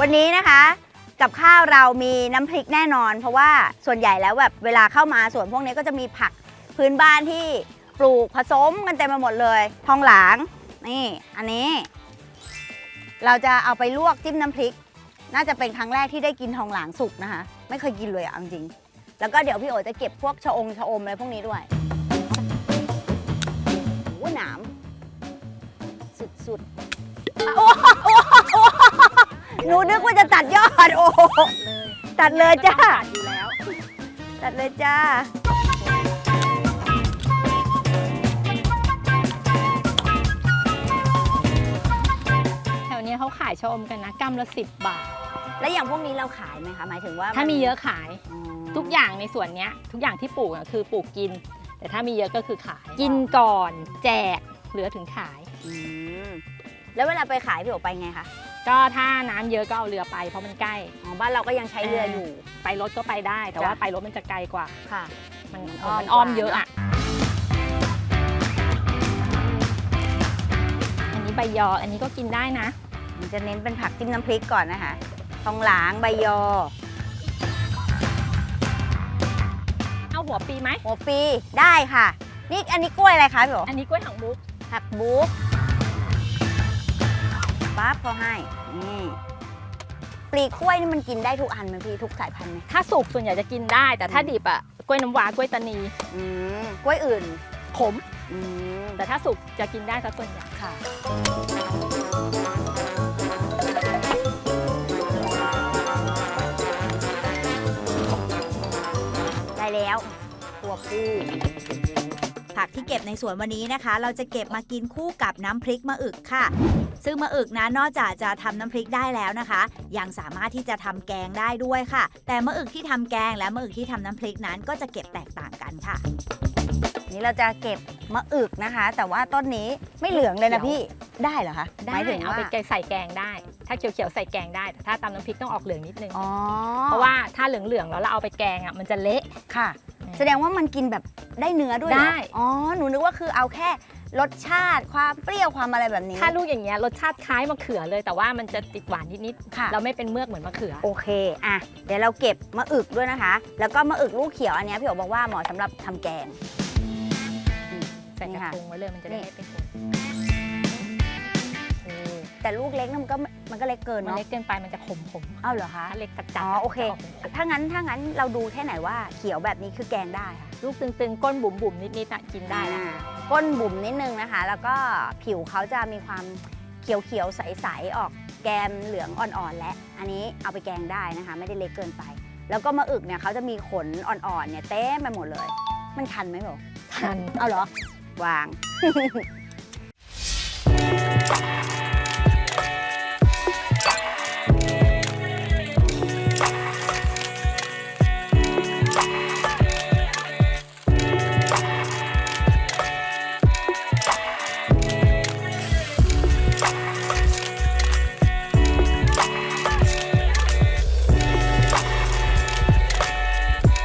วันนี้นะคะกับข้าวเรามีน้ำพริกแน่นอน เพราะว่าส่วนใหญ่แล้วแบบเวลาเข้ามาส่วนพวกนี้ก็จะมีผักพื้นบ้านที่ปลูกผสมกันเต็มไปหมดเลย ทองหลางนี่อันนี้ เราจะเอาไปลวกจิ้มน้ำพริก น่าจะเป็นครั้งแรกที่ได้กินทองหลางสุกนะคะ ไม่เคยกินเลยอะจริง แล้วก็เดี๋ยวพี่โอจะเก็บพวกชะองชะอมอะไรพวกนี้ด้วยโอ้หนามสุดๆ หนูนึกว่าจะตัดยอดโอ้โหตัดเลยจ้าตัดอยู่แล้วตัดเลยจ้า แถวเนี้ยเขาขายชะอมกันนะกำละสิบบาท แล้วอย่างพวกนี้เราขายไหมคะ หมายถึงว่าถ้ามีเยอะขายอ๋อทุกอย่างในสวนเนี้ยทุกอย่างที่ปลูกอะคือปลูกกิน แต่ถ้ามีเยอะก็คือขาย กินก่อน แจกเหลือถึงขาย อืมแล้วเวลาไปขายพี่โอไปไงคะ ก็ถ้าน้ำเยอะก็เอาเรือไปเพราะมันใกล้ อ๋อบ้านเราก็ยังใช้เรืออยู่ ไปรถก็ไปได้ แต่จ้ะว่าไปรถมันจะไกลกว่า ค่ะมันมันมันอ้อมมันอ้อมกว่า เยอะอะ อันนี้ใบยอ อันนี้ก็กินได้นะ มันจะเน้นเป็นผักจิ้มน้ำพริกก่อนนะคะ ทองหลางใบยอ เอาหัวปีไหม หัวปีได้ค่ะ นี่อันนี้กล้วยอะไรคะพี่โออันนี้กล้วยหางมุก ผักบุ๊ก ปั๊บเขาให้ นี่ปลีกล้วยนี่มันกินได้ทุกอันไหมพี่ทุกสายพันธุ์ไหมถ้าสุกส่วนใหญ่จะกินได้ แต่ถ้าดิบอะกล้วยน้ำว้ากล้วยตานีอืมกล้วยอื่นขม อืมแต่ถ้าสุกจะกินได้ซะส่วนใหญ่ค่ะ ได้แล้วตัวผู้ ผักที่เก็บในสวนวันนี้นะคะ เราจะเก็บมากินคู่กับน้ำพริกมะอึกค่ะ ซึ่งมะอึกนะนอกจากจะทำน้ำพริกได้แล้วนะคะ ยังสามารถที่จะทำแกงได้ด้วยค่ะ แต่มะอึกที่ทำแกงและมะอึกที่ทำน้ำพริกนั้นก็จะเก็บแตกต่างกันค่ะ นี่เราจะเก็บมะอึกนะคะ แต่ว่าต้นนี้ไม่เหลืองเลยนะพี่ ได้เหรอคะหได้มายถึงเอาว่าไปแกงใส่แกงได้ ถ้าเขียวๆใส่แกงได้แต่ถ้าตำน้ำพริกต้องออกเหลืองนิดนึง อ๋อเพราะว่าถ้าเหลืองๆแล้วเราเอาไปแกงอะมันจะเละ ค่ะ แสดงว่ามันกินแบบได้เนื้อด้วยเหรอได้ อ๋อหนูนึกว่าคือเอาแค่รสชาติความเปรี้ยวความอะไรแบบนี้ถ้าลูกอย่างเงี้ยรสชาติคล้ายมะเขือเลย แต่ว่ามันจะติดหวานนิดค่ะ ๆเราไม่เป็นเมือกเหมือนมะเขือ โอเค อะ เดี๋ยวเราเก็บมะอึกด้วยนะคะ แล้วก็มะอึกลูกเขียวอันเนี้ยพี่โอบอกว่าเหมาะสำหรับทำแกง ใส่นี่กระค่ะทงไว้เลยมันจะได้นี่ไม่เป็นคน แต่ลูกเล็กนะมันก็มันก็เล็กเกินมันเนาะเล็กเกินไปมันจะขมผมเอ้าเหรอคะถ้าเล็กจัดจัดอ๋อโอเคจะกขมถ้างั้นถ้างั้นเราดูแค่ไหนว่าเขียวแบบนี้คือแกงได้ค่ะๆลูกตึงๆ ก้นบุ๋มๆนิดๆอะกินได้นะอ่าก้นบุ๋มนิดนึงนะคะ แล้วก็ผิวเขาจะมีความเขียวๆใสๆออกแกมเหลืองอ่อนๆและ อันนี้เอาไปแกงได้นะคะ ไม่ได้เล็กเกินไป แล้วก็มะอึกเนี่ยเขาจะมีขนอ่อนๆเนี่ยเต็มไปหมดเลย มันคันไหมบอก ทัน เอาเหรอ วาง